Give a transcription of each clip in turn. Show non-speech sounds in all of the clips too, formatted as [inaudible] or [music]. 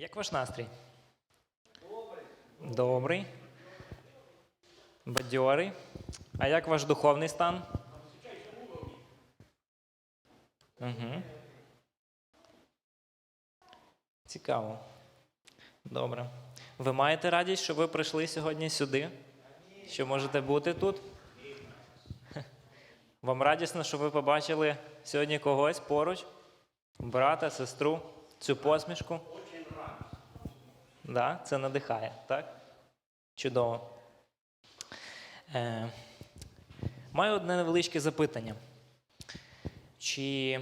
Як ваш настрій? Добрий. Бадьорий. А як ваш духовний стан? Угу. Цікаво. Добре. Ви маєте радість, що ви прийшли сьогодні сюди? Що можете бути тут? [laughs] Вам радісно, що ви побачили сьогодні когось поруч? Брата, сестру, цю посмішку? Да, це надихає, так? Чудово. Е, маю одне невеличке запитання. Чи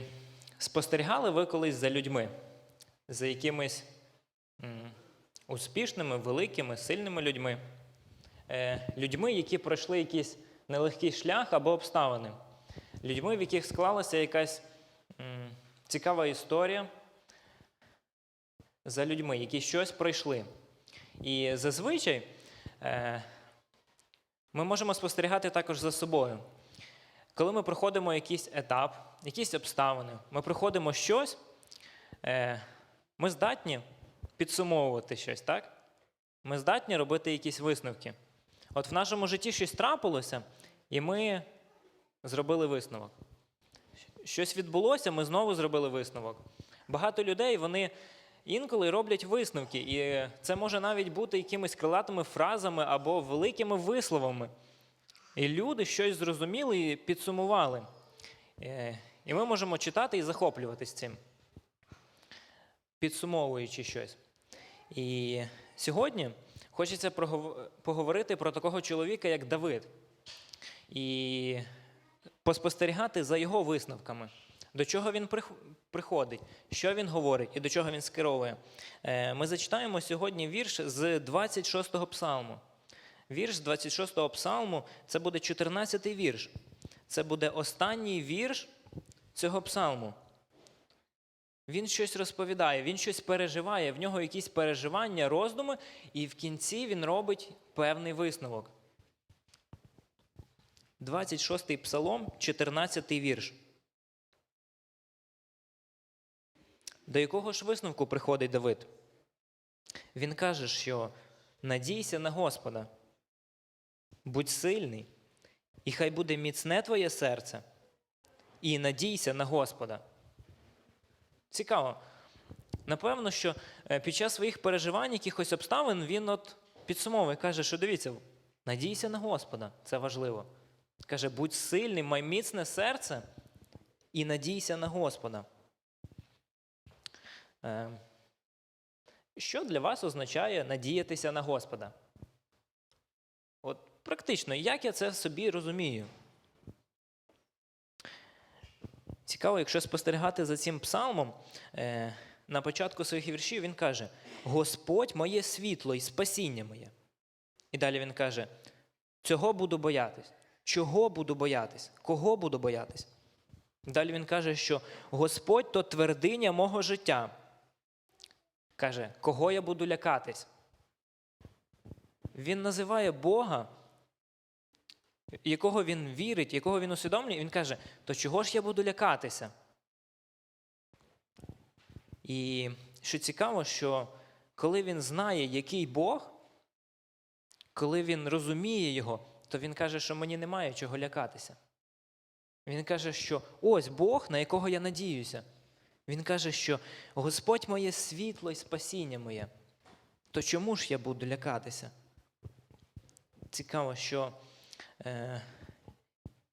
спостерігали ви колись за людьми, за якимись м, успішними, великими, сильними людьми? Е, людьми, які пройшли якийсь нелегкий шлях або обставини, людьми, в яких склалася якась м, цікава історія за людьми, які щось пройшли. І зазвичай е, ми можемо спостерігати також за собою. Коли ми проходимо якийсь етап, якісь обставини, ми проходимо щось, е, ми здатні підсумовувати щось, так? Ми здатні робити якісь висновки. От в нашому житті щось трапилося, і ми зробили висновок. Щось відбулося, ми знову зробили висновок. Багато людей вони інколи роблять висновки, і це може навіть бути якимись крилатими фразами або великими висловами. І люди щось зрозуміли і підсумували. Е, І ми можемо читати і захоплюватись цим, підсумовуючи щось. І сьогодні хочеться поговорити про такого чоловіка, як Давид, і поспостерігати за його висновками. До чого він приходить, що він говорить і до чого він скеровує. Е, Ми зачитаємо сьогодні вірш з 26-го псалму. Вірш з 26-го псалму це буде 14-й вірш. Це буде останній вірш цього псалму. Він щось розповідає, він щось переживає, в нього якісь переживання, роздуми, і в кінці він робить певний висновок. 26-й псалом, 14-й вірш. До якого ж висновку приходить Давид? Він каже, що надійся на Господа, будь сильний, і хай буде міцне твоє серце, і надійся на Господа. Цікаво. Напевно, що е, під час своїх переживань, якихось обставин, він от підсумовує, каже, що дивіться, надійся на Господа, це важливо. Каже, будь сильний, май міцне серце і надійся на Господа. Е, Що для вас означає надіятися на Господа? От практично, як я це собі розумію? Цікаво, якщо спостерігати за цим псалмом, е, на початку своїх віршів він каже: Господь моє світло і спасіння моє. І далі він каже: цього буду боятись. Чого буду боятись? Кого буду боятись? Далі він каже, що Господь то твердиня мого життя. Каже, кого я буду лякатись? Він називає Бога, якого він вірить, якого він усвідомлює, він каже, то чого ж я буду лякатися? І що цікаво, що коли він знає, який Бог, коли він розуміє його, то він каже, що мені немає чого лякатися. Він каже, що ось Бог, на якого я надіюся. Він каже, що Господь моє світло і спасіння моє. То чому ж я буду лякатися? Цікаво, що е,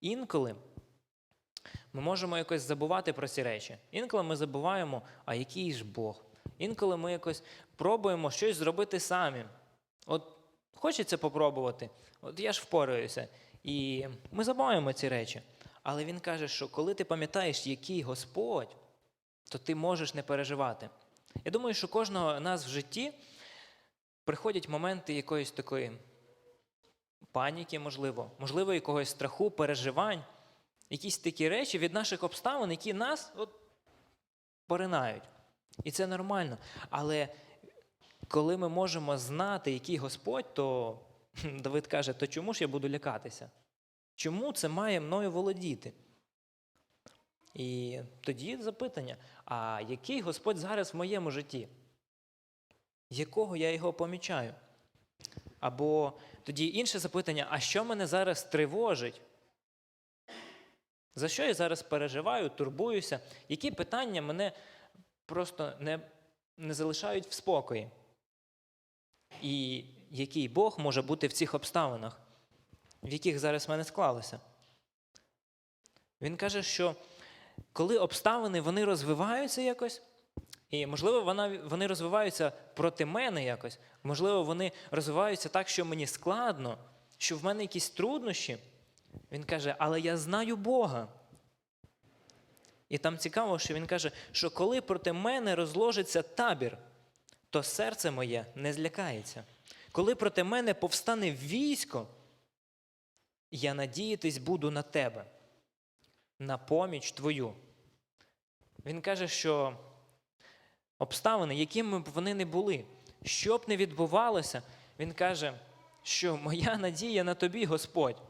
інколи ми можемо якось забувати про ці речі. Інколи ми забуваємо, а який ж Бог. Інколи ми якось пробуємо щось зробити самі. От хочеться попробувати, от я ж впораюся. І ми забуваємо ці речі. Але він каже, що коли ти пам'ятаєш, який Господь, то ти можеш не переживати. Я думаю, що кожного нас в житті приходять моменти якоїсь такої паніки, можливо, можливо, якогось страху, переживань, якісь такі речі від наших обставин, які нас от, поринають. І це нормально. Але коли ми можемо знати, який Господь, то [laughs] Давид каже, то чому ж я буду лякатися? Чому це має мною володіти? І тоді запитання: а який Господь зараз в моєму житті? якого я його помічаю? Або тоді інше запитання: а що мене зараз тривожить? За що я зараз переживаю, турбуюся? Які питання мене просто не, не залишають в спокої? І який Бог може бути в цих обставинах, в яких зараз мене склалося? Він каже, що коли обставини вони розвиваються якось, і, можливо, вона, вони розвиваються проти мене якось, можливо, вони розвиваються так, що мені складно, що в мене якісь труднощі. Він каже, але я знаю Бога. І там цікаво, що він каже, що коли проти мене розложиться табір, то серце моє не злякається. Коли проти мене повстане військо, я надіятись буду на тебе, на поміч твою. Він каже, що обставини, якими б вони не були, що б не відбувалося, він каже, що моя надія на тобі, Господь.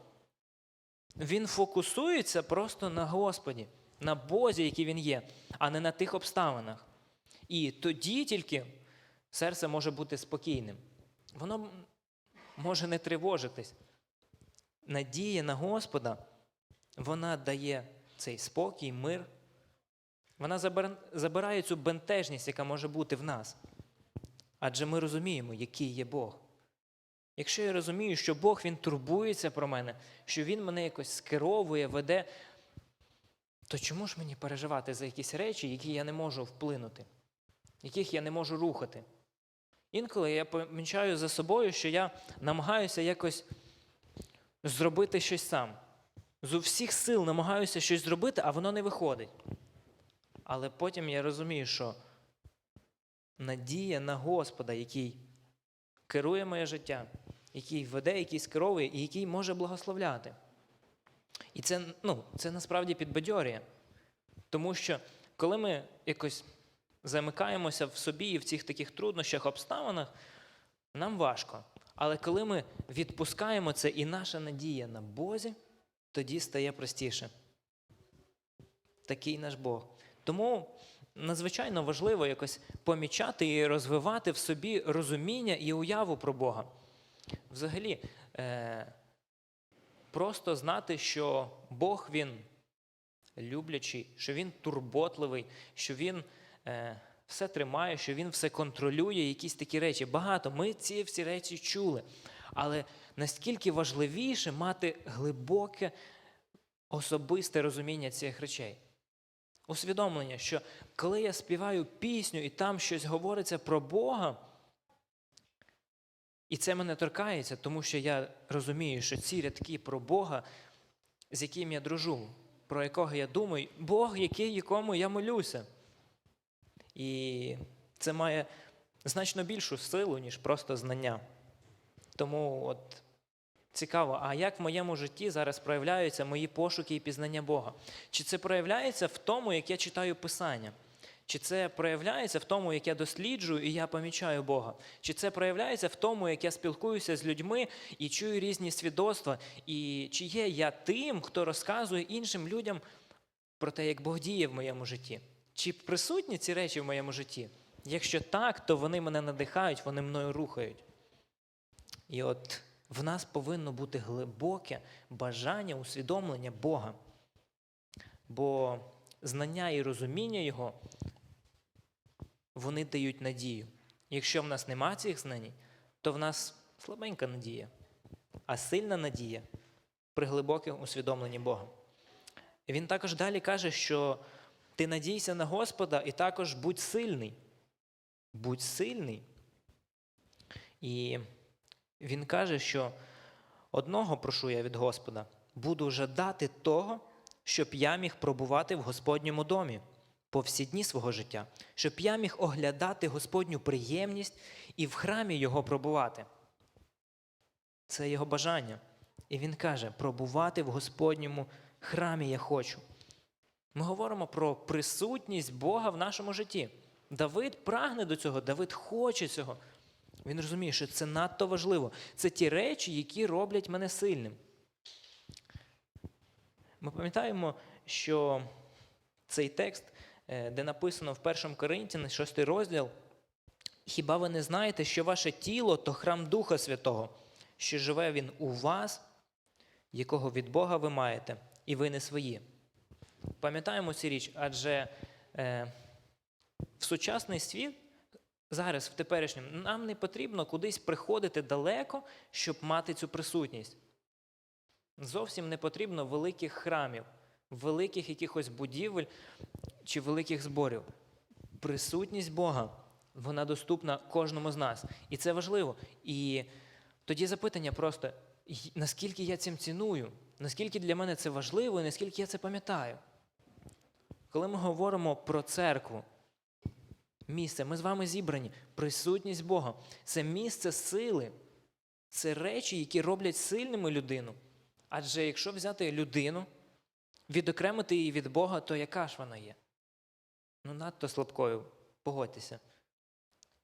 Він фокусується просто на Господі, на Бозі, який він є, а не на тих обставинах. І тоді тільки серце може бути спокійним. Воно може не тривожитись. Надія на Господа, вона дає цей спокій, мир. Вона забирає цю бентежність, яка може бути в нас. Адже ми розуміємо, який є Бог. Якщо я розумію, що Бог Він турбується про мене, що Він мене якось скеровує, веде, то чому ж мені переживати за якісь речі, які я не можу вплинути, яких я не можу рухати? Інколи я помічаю за собою, що я намагаюся якось зробити щось сам. З усіх сил намагаюся щось зробити, а воно не виходить. Але потім я розумію, що надія на Господа, який керує моє життя, який веде, який скеровує і який може благословляти. І це, ну, це насправді підбадьорює. Тому що коли ми якось замикаємося в собі і в цих таких труднощах, обставинах, нам важко. Але коли ми відпускаємо це і наша надія на Бозі, тоді стає простіше. Такий наш Бог. Тому надзвичайно важливо якось помічати і розвивати в собі розуміння і уяву про Бога. Взагалі, е, просто знати, що Бог Він люблячий, що Він турботливий, що Він е, все тримає, що Він все контролює, якісь такі речі. Багато. Ми ці всі речі чули. Але наскільки важливіше мати глибоке особисте розуміння цих речей. Усвідомлення, що коли я співаю пісню і там щось говориться про Бога, і це мене торкається, тому що я розумію, що ці рядки про Бога, з яким я дружу, про якого я думаю, Бог, який, якому я молюся. І це має значно більшу силу, ніж просто знання. Тому от цікаво, а як в моєму житті зараз проявляються мої пошуки і пізнання Бога? Чи це проявляється в тому, як я читаю Писання? Чи це проявляється в тому, як я досліджую і я помічаю Бога? Чи це проявляється в тому, як я спілкуюся з людьми і чую різні свідоцтва? І чи є я тим, хто розказує іншим людям про те, як Бог діє в моєму житті? Чи присутні ці речі в моєму житті? Якщо так, то вони мене надихають, вони мною рухають. І от в нас повинно бути глибоке бажання усвідомлення Бога. Бо знання і розуміння Його, вони дають надію. Якщо в нас нема цих знань, то в нас слабенька надія, а сильна надія при глибокому усвідомленні Бога. Він також далі каже, що ти надійся на Господа і також будь сильний. Будь сильний. І він каже, що одного прошу я від Господа, буду жадати того, щоб я міг пробувати в Господньому домі по всі дні свого життя, щоб я міг оглядати Господню приємність і в храмі Його пробувати. Це його бажання. І він каже: пробувати в Господньому храмі я хочу. Ми говоримо про присутність Бога в нашому житті. Давид прагне до цього, Давид хоче цього. Він розуміє, що це надто важливо. Це ті речі, які роблять мене сильним. Ми пам'ятаємо, що цей текст, е, де написано в 1 Коринтяни, 6 розділ, Хіба ви не знаєте, що ваше тіло то храм Духа Святого, що живе він у вас, якого від Бога ви маєте, і ви не свої? Пам'ятаємо цю річ, адже е, в сучасний світ, зараз, в теперішньому, нам не потрібно кудись приходити далеко, щоб мати цю присутність. Зовсім не потрібно великих храмів, великих якихось будівель чи великих зборів. Присутність Бога, вона доступна кожному з нас. І це важливо. І тоді запитання просто, наскільки я цим ціную, наскільки для мене це важливо і наскільки я це пам'ятаю. Коли ми говоримо про церкву, місце, ми з вами зібрані, присутність Бога це місце сили, це речі, які роблять сильними людину. Адже якщо взяти людину, відокремити її від Бога, то яка ж вона є? Ну, надто слабкою, погодьтеся.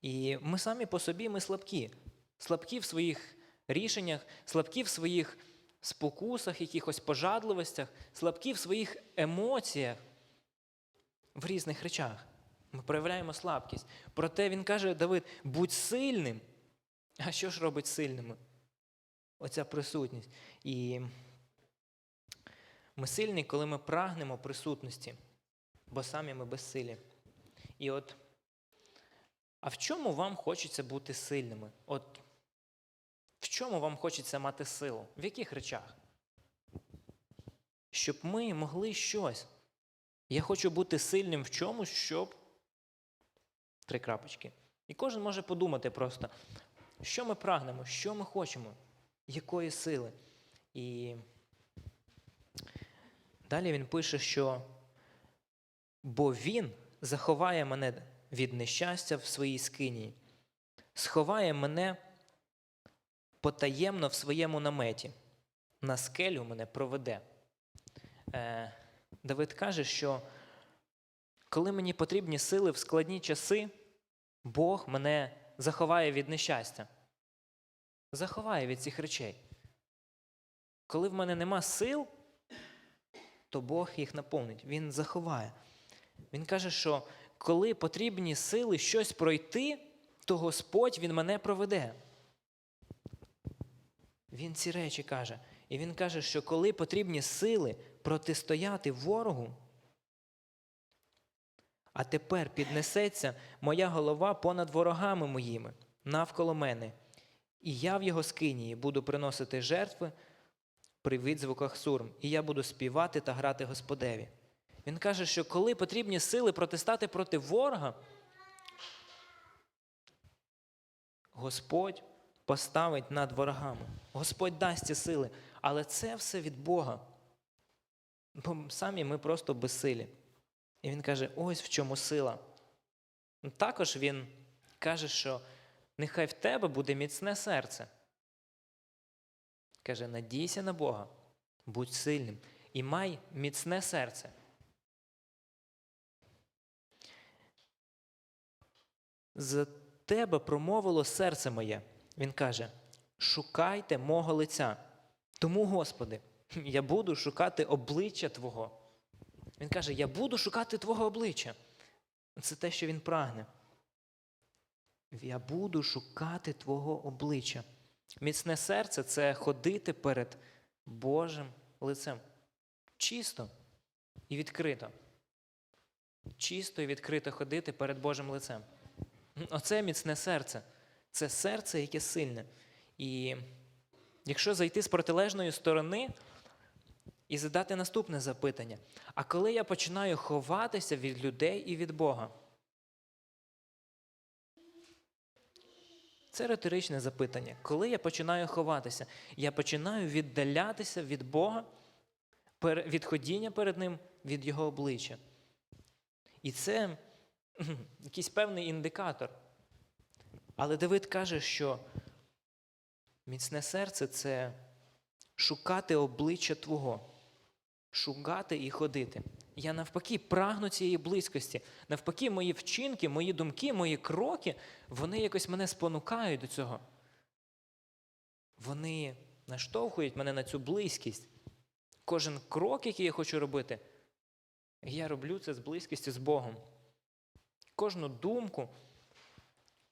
І ми самі по собі ми слабкі. Слабкі в своїх рішеннях, слабкі в своїх спокусах, якихось пожадливостях, слабкі в своїх емоціях, в різних речах. Ми проявляємо слабкість. Проте він каже, Давид, будь сильним. А що ж робить сильними? Оця присутність. І ми сильні, коли ми прагнемо присутності, бо самі ми безсилі. І от, а в чому вам хочеться бути сильними? От в чому вам хочеться мати силу? В яких речах? Щоб ми могли щось. Я хочу бути сильним в чомусь, щоб. Три крапочки. І кожен може подумати просто, що ми прагнемо, що ми хочемо, якої сили. І далі він пише, що бо він заховає мене від нещастя в своїй скині, сховає мене потаємно в своєму наметі, на скелю мене проведе. Е, Давид каже, що коли мені потрібні сили в складні часи, Бог мене заховає від нещастя. Заховає від цих речей. Коли в мене нема сил, то Бог їх наповнить. Він заховає. Він каже, що коли потрібні сили щось пройти, то Господь Він мене проведе. Він ці речі каже. І він каже, що коли потрібні сили протистояти ворогу, а тепер піднесеться моя голова понад ворогами моїми навколо мене, і я в його скинії буду приносити жертви при відзвуках сурм, і я буду співати та грати Господеві. Він каже, що коли потрібні сили протистати проти ворога, Господь поставить над ворогами. Господь дасть ці сили. Але це все від Бога. Бо самі ми просто безсилі. І він каже: ось в чому сила. Також він каже, що нехай в тебе буде міцне серце. Каже, надійся на Бога, будь сильним і май міцне серце. За тебе промовило серце моє. Він каже: шукайте мого лиця. Тому, Господи, я буду шукати обличчя Твого. Він каже: Я буду шукати Твого обличчя. Це те, що він прагне. Я буду шукати Твого обличчя. Міцне серце це ходити перед Божим лицем. Чисто і відкрито. Чисто і відкрито ходити перед Божим лицем. Оце міцне серце. Це серце, яке сильне. І якщо зайти з протилежної сторони і задати наступне запитання: а коли я починаю ховатися від людей і від Бога? Це риторичне запитання. Коли я починаю ховатися, я починаю віддалятися від Бога, від ходіння перед Ним, від Його обличчя. І це якийсь певний індикатор. Але Давид каже, що міцне серце це шукати обличчя Твого, шукати і ходити. Я навпаки прагну цієї близькості. Навпаки, мої вчинки, мої думки, мої кроки, вони якось мене спонукають до цього. Вони наштовхують мене на цю близькість. Кожен крок, який я хочу робити, я роблю це з близькістю з Богом. Кожну думку,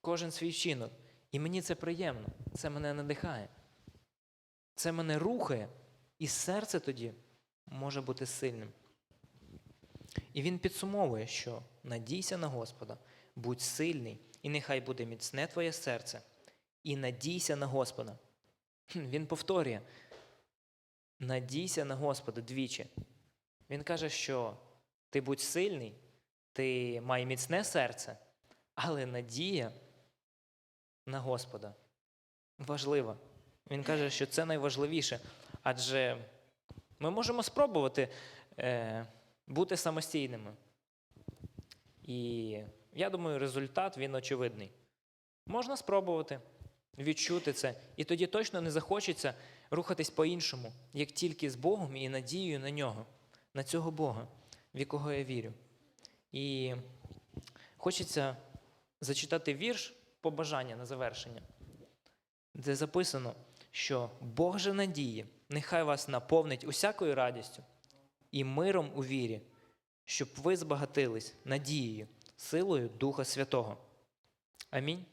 кожен свій вчинок. І мені це приємно, це мене надихає. Це мене рухає, і серце тоді може бути сильним. І він підсумовує, що надійся на Господа, будь сильний, і нехай буде міцне твоє серце, і надійся на Господа. [clears throat] Він повторює: надійся на Господа двічі. Він каже, що ти будь сильний, ти май міцне серце, але надія на Господа важлива. Він каже, що це найважливіше, адже ми можемо спробувати е, бути самостійними. І я думаю, результат він очевидний. Можна спробувати відчути це, і тоді точно не захочеться рухатись по-іншому, як тільки з Богом і надією на нього, на цього Бога, в якого я вірю. І хочеться зачитати вірш побажання на завершення, де записано, що Бог надії, нехай вас наповнить усякою радістю і миром у вірі, щоб ви збагатились надією, силою Духа Святого. Амінь.